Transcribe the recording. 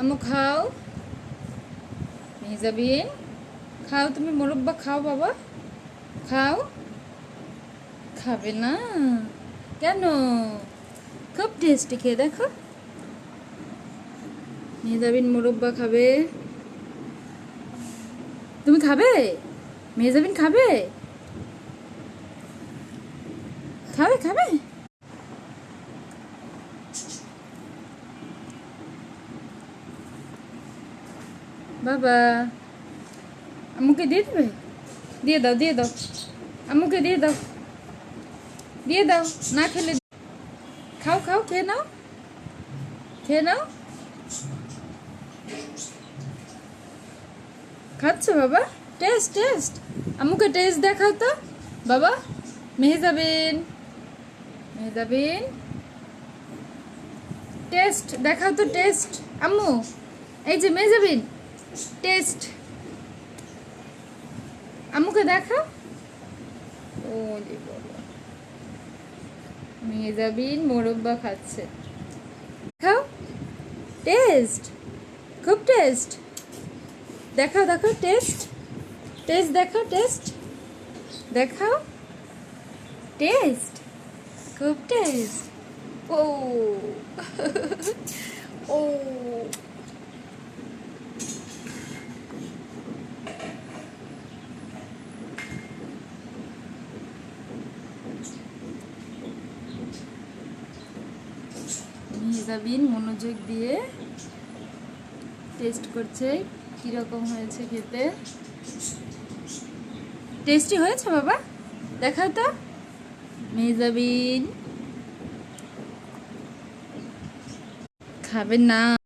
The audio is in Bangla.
আমু খাও। মেহজাবিন খাও, তুমি মোরব্বা, খাও বাবা। খাও। খাবে না। কেন? খুব টেস্টি খেয়ে দেখো। মেহজাবিন মোরব্বা খাবে। তুমি খাবে? মেহজাবিন খাবে? খাবে খাবে? বাবা আম্মুকে দিয়ে দেবে? দিয়ে দাও দিয়ে দাও। আম্মুকে দিয়ে দাও। দিয়ে দাও, না খেলে খাও খাও, খেয়ে নাও। খেয়ে নাও। খাচ্ছ বাবা? Test test. আম্মুকে টেস্ট দেখাও তো। বাবা, মেহজাবিন। মেহজাবিন। টেস্ট, দেখাও তো টেস্ট। আম্মু, এই যে মেহজাবিন। টেস্ট। আমুকে দেখাও ও যে বাবা। মেহজাবিন মোরব্বা খাচ্ছে। খাও টেস্ট। খুব টেস্ট। দেখাও দেখাও, টেস্ট। টেস্ট দেখাও টেস্ট। দেখাও। টেস্ট। খুব টেস্ট। ও। ও। মেহজাবিন মনোযোগ দিয়ে টেস্ট করছে, কীরকম হয়েছে খেতে। টেস্টি হয়েছে বাবা? দেখাও তো। মেজাবিন খাবেন না।